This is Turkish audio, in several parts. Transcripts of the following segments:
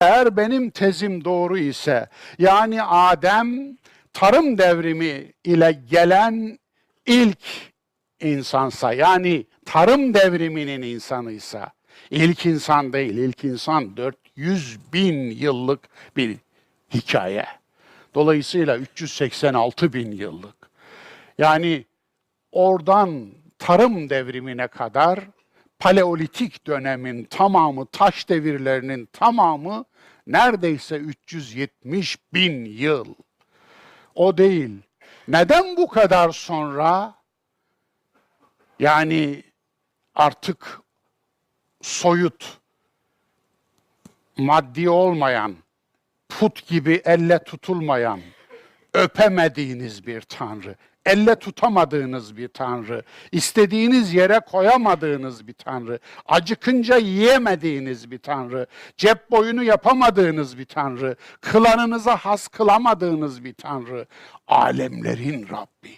Eğer benim tezim doğru ise yani Adem tarım devrimi ile gelen ilk insansa yani tarım devriminin insanıysa ilk insan değil ilk insan 400 bin yıllık bir hikaye. Dolayısıyla 386 bin yıllık. Yani oradan tarım devrimine kadar paleolitik dönemin tamamı, taş devirlerinin tamamı neredeyse 370 bin yıl. O değil. Neden bu kadar sonra yani artık soyut, maddi olmayan, put gibi elle tutulmayan, öpemediğiniz bir tanrı, elle tutamadığınız bir tanrı, istediğiniz yere koyamadığınız bir tanrı, acıkınca yiyemediğiniz bir tanrı, cep boyunu yapamadığınız bir tanrı, kılanınıza has kılamadığınız bir tanrı, alemlerin Rabbi,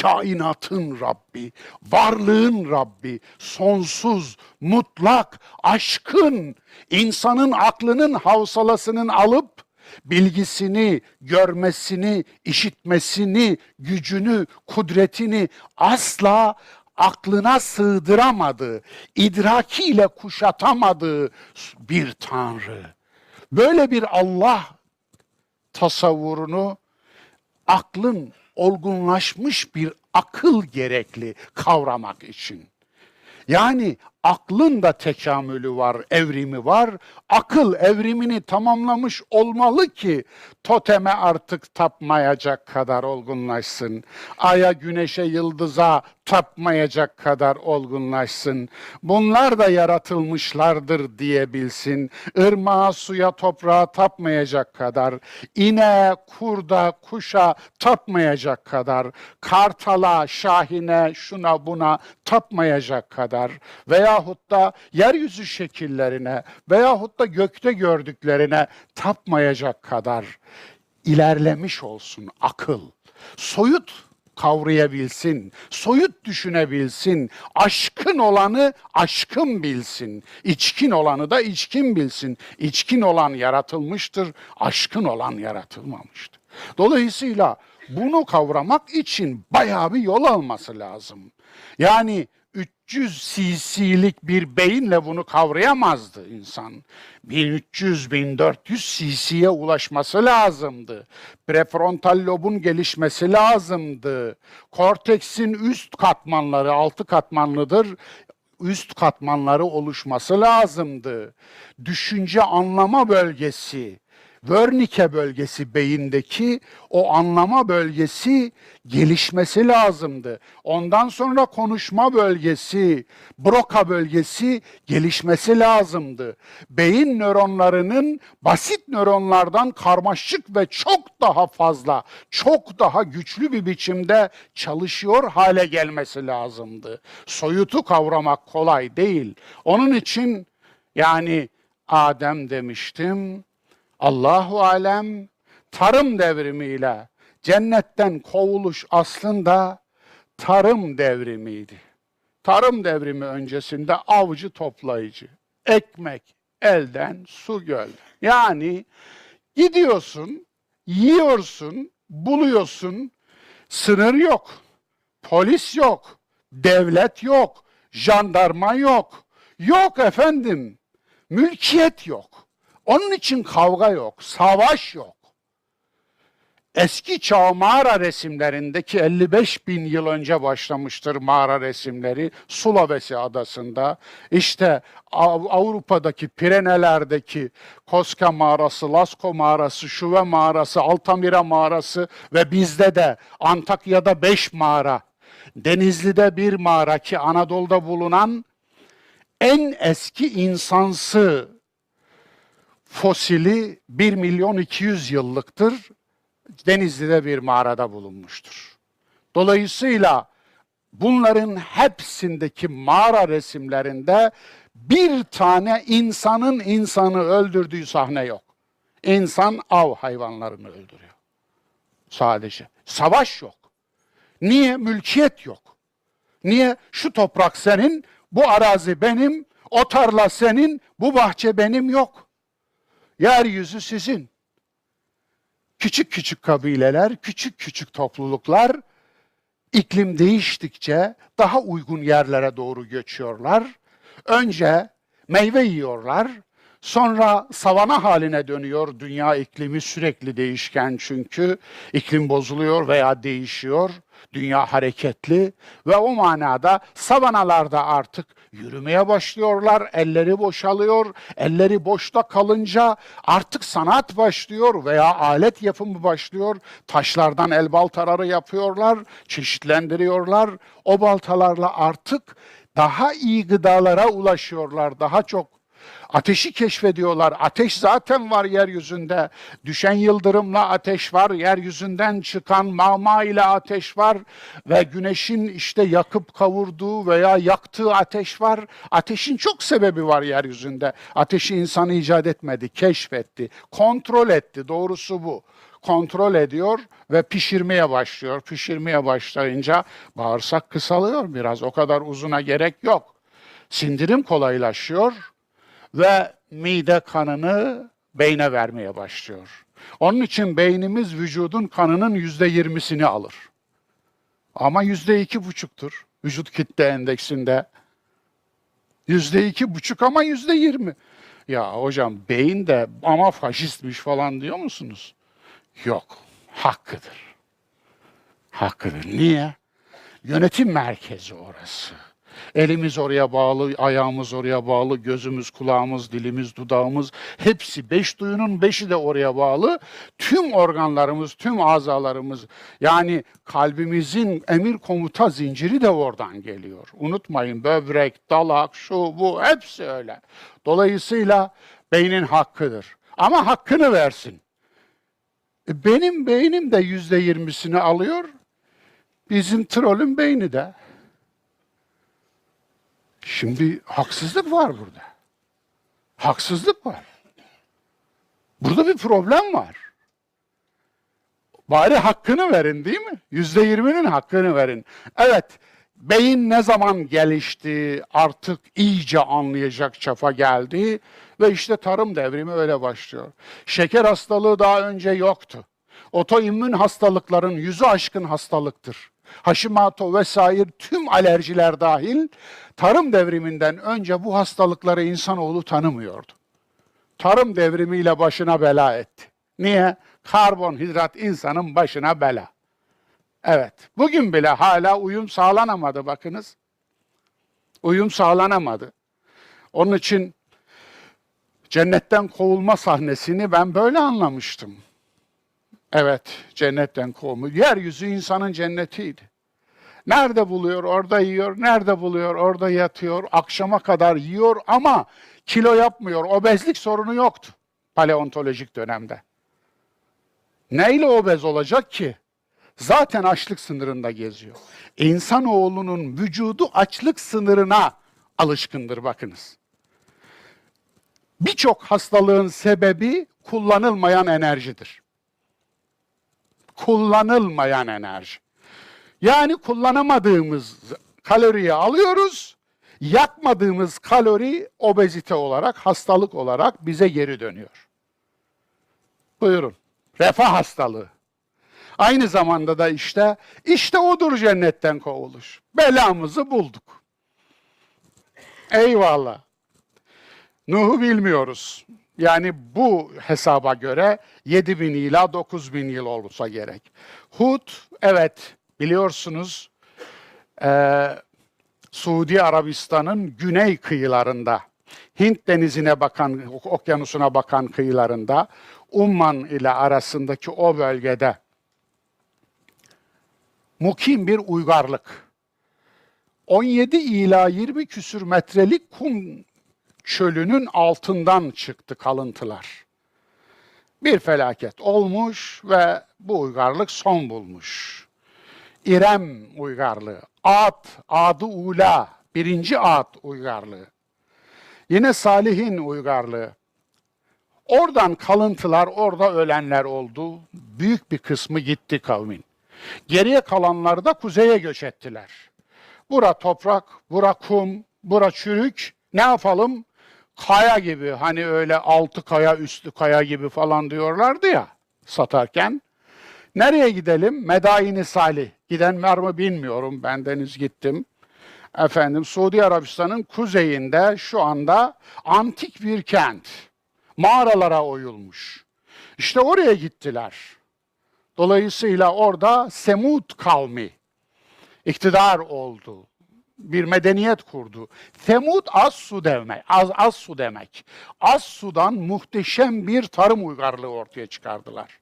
kainatın Rabbi, varlığın Rabbi, sonsuz, mutlak, aşkın, insanın aklının havsalasının alıp bilgisini, görmesini, işitmesini, gücünü, kudretini asla aklına sığdıramadığı, idrakiyle kuşatamadığı bir Tanrı. Böyle bir Allah tasavvurunu aklın olgunlaşmış bir akıl gerekli kavramak için. Yani aklın da tekamülü var, evrimi var. Akıl evrimini tamamlamış olmalı ki toteme artık tapmayacak kadar olgunlaşsın. Aya, güneşe, yıldıza tapmayacak kadar olgunlaşsın. Bunlar da yaratılmışlardır diyebilsin. Irmağa, suya, toprağa tapmayacak kadar, ineğe, kurda, kuşa tapmayacak kadar, kartala, şahine, şuna buna tapmayacak kadar veyahut da yeryüzü şekillerine veyahut da gökte gördüklerine tapmayacak kadar ilerlemiş olsun akıl. Soyut kavrayabilsin, soyut düşünebilsin, aşkın olanı aşkın bilsin, içkin olanı da içkin bilsin. İçkin olan yaratılmıştır, aşkın olan yaratılmamıştır. Dolayısıyla bunu kavramak için bayağı bir yol alması lazım. Yani 300 cc'lik bir beyinle bunu kavrayamazdı insan. 1300-1400 cc'ye ulaşması lazımdı. Prefrontal lobun gelişmesi lazımdı. Korteksin üst katmanları, altı katmanlıdır, üst katmanları oluşması lazımdı. Düşünce anlama bölgesi, Wernicke bölgesi beyindeki o anlama bölgesi gelişmesi lazımdı. Ondan sonra konuşma bölgesi, Broca bölgesi gelişmesi lazımdı. Beyin nöronlarının basit nöronlardan karmaşık ve çok daha fazla, çok daha güçlü bir biçimde çalışıyor hale gelmesi lazımdı. Soyutu kavramak kolay değil. Onun için yani Adem demiştim, Allahu alem tarım devrimiyle cennetten kovuluş aslında tarım devrimiydi. Tarım devrimi öncesinde avcı toplayıcı, ekmek elden, su gölden. Yani gidiyorsun, yiyorsun, buluyorsun, sınır yok, polis yok, devlet yok, jandarma yok, yok efendim, mülkiyet yok. Onun için kavga yok, savaş yok. Eski çağ mağara resimlerindeki 55 bin yıl önce başlamıştır mağara resimleri Sulawesi adasında. İşte Av- Avrupa'daki Pirenelerdeki Koska mağarası, Lascaux mağarası, Şuve mağarası, Altamira mağarası ve bizde de Antakya'da 5 mağara. Denizli'de bir mağara ki Anadolu'da bulunan en eski insansı fosili 1 milyon 200 yıllıktır. Denizli'de bir mağarada bulunmuştur. Dolayısıyla bunların hepsindeki mağara resimlerinde bir tane insanın insanı öldürdüğü sahne yok. İnsan av hayvanlarını öldürüyor. Sadece. Savaş yok. Niye? Mülkiyet yok. Niye? Şu toprak senin, bu arazi benim, o tarla senin, bu bahçe benim yok. Yeryüzü sizin. Küçük küçük kabileler, küçük küçük topluluklar iklim değiştikçe daha uygun yerlere doğru göçüyorlar. Önce meyve yiyorlar, sonra savana haline dönüyor. Dünya iklimi sürekli değişken çünkü iklim bozuluyor veya değişiyor. Dünya hareketli ve o manada savanalarda artık yürümeye başlıyorlar. Elleri boşalıyor. Elleri boşta kalınca artık sanat başlıyor veya alet yapımı başlıyor. Taşlardan el baltaları yapıyorlar, çeşitlendiriyorlar. O baltalarla artık daha iyi gıdalara ulaşıyorlar. Daha çok Ateşi keşfediyorlar. Ateş zaten var yeryüzünde. Düşen yıldırımla ateş var. Yeryüzünden çıkan mağma ile ateş var. Ve güneşin işte yakıp kavurduğu veya yaktığı ateş var. Ateşin çok sebebi var yeryüzünde. Ateşi insan icat etmedi, keşfetti, kontrol etti. Doğrusu bu kontrol ediyor ve pişirmeye başlıyor. Pişirmeye başlayınca bağırsak kısalıyor biraz. O kadar uzuna gerek yok. Sindirim kolaylaşıyor ve mide kanını beyne vermeye başlıyor. Onun için beynimiz vücudun kanının yüzde yirmisini alır. Ama yüzde iki buçuktur vücut kitle endeksinde. Yüzde iki buçuk ama yüzde yirmi. Ya hocam beyin de ama faşistmiş falan diyor musunuz? Yok, hakkıdır. Hakkıdır. Niye? Yönetim merkezi orası. Elimiz oraya bağlı, ayağımız oraya bağlı, gözümüz, kulağımız, dilimiz, dudağımız hepsi beş duyunun beşi de oraya bağlı. Tüm organlarımız, tüm azalarımız yani kalbimizin emir komuta zinciri de oradan geliyor. Unutmayın böbrek, dalak, şu bu hepsi öyle. Dolayısıyla beynin hakkıdır. Ama hakkını versin. E, Benim beynim de yüzde yirmisini alıyor. Bizim trolün beyni de. Şimdi haksızlık var burada. Haksızlık var. Burada bir problem var. Bari hakkını verin değil mi? Yüzde yirminin hakkını verin. Evet, beyin ne zaman gelişti, artık iyice anlayacak çafa geldi ve işte tarım devrimi öyle başlıyor. Şeker hastalığı daha önce yoktu. Otoimmün hastalıkların yüzü aşkın hastalıktır. Hashimoto vesaire tüm alerjiler dahil tarım devriminden önce bu hastalıkları insanoğlu tanımıyordu. Tarım devrimiyle başına bela etti. Niye? Karbonhidrat insanın başına bela. Evet, bugün bile hala uyum sağlanamadı bakınız. Uyum sağlanamadı. Onun için cennetten kovulma sahnesini ben böyle anlamıştım. Evet, cennetten kovulma. Yeryüzü insanın cennetiydi. Nerede buluyor, orada yiyor. Nerede buluyor, orada yatıyor. Akşama kadar yiyor ama kilo yapmıyor. Obezlik sorunu yoktu paleontolojik dönemde. Neyle obez olacak ki? Zaten açlık sınırında geziyor. İnsanoğlunun vücudu açlık sınırına alışkındır bakınız. Birçok hastalığın sebebi kullanılmayan enerjidir. Kullanılmayan enerji. Yani kullanamadığımız kaloriyi alıyoruz, yakmadığımız kalori obezite olarak, hastalık olarak bize geri dönüyor. Buyurun. Refah hastalığı. Aynı zamanda da işte, işte odur cennetten kovuluş. Belamızı bulduk. Eyvallah. Nuh'u bilmiyoruz. Yani bu hesaba göre 7 bin ila 9 bin yıl olsa gerek. Hud, evet biliyorsunuz e, Suudi Arabistan'ın güney kıyılarında, Hint denizine bakan, okyanusuna bakan kıyılarında, Umman ile arasındaki o bölgede mukim bir uygarlık. 17 ila 20 küsür metrelik kum çölünün altından çıktı kalıntılar. Bir felaket olmuş ve bu uygarlık son bulmuş. İrem uygarlığı, Ad, Adı Ula, birinci Ad uygarlığı. Yine Salih'in uygarlığı. Oradan kalıntılar, orada ölenler oldu. Büyük bir kısmı gitti kavmin. Geriye kalanlar da kuzeye göç ettiler. Bura toprak, bura kum, bura çürük. Ne yapalım? Kaya gibi hani öyle altı kaya üstü kaya gibi falan diyorlardı ya satarken. Nereye gidelim? Medaini Salih. Giden var mı bilmiyorum. Ben deniz gittim. Efendim Suudi Arabistan'ın kuzeyinde şu anda antik bir kent. Mağaralara oyulmuş. İşte oraya gittiler. Dolayısıyla orada Semud kavmi iktidar oldu. Bir medeniyet kurdu. Semud az su demek, az, az su demek. Az sudan muhteşem bir tarım uygarlığı ortaya çıkardılar.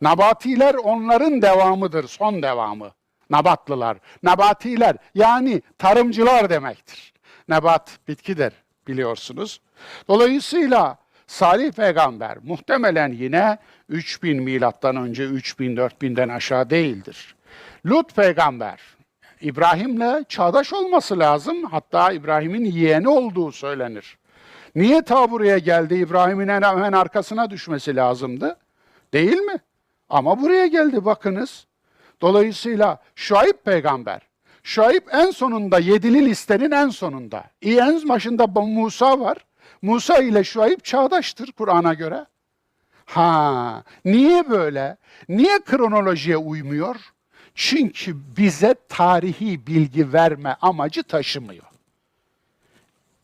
Nabatiler onların devamıdır, son devamı. Nabatlılar, nabatiler yani tarımcılar demektir. Nebat bitkidir biliyorsunuz. Dolayısıyla Salih peygamber muhtemelen yine 3000 milattan önce 3000 4000'den aşağı değildir. Lut peygamber İbrahim'le çağdaş olması lazım. Hatta İbrahim'in yeğeni olduğu söylenir. Niye ta buraya geldi? İbrahim'in hemen arkasına düşmesi lazımdı. Değil mi? Ama buraya geldi bakınız. Dolayısıyla Şuayb peygamber. Şuayb en sonunda yedili listenin en sonunda. En başında Musa var. Musa ile Şuayb çağdaştır Kur'an'a göre. Ha, niye böyle? Niye kronolojiye uymuyor? Çünkü bize tarihi bilgi verme amacı taşımıyor.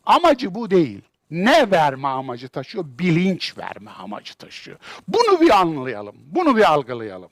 Amacı bu değil. Ne verme amacı taşıyor? Bilinç verme amacı taşıyor. Bunu bir anlayalım, bunu bir algılayalım.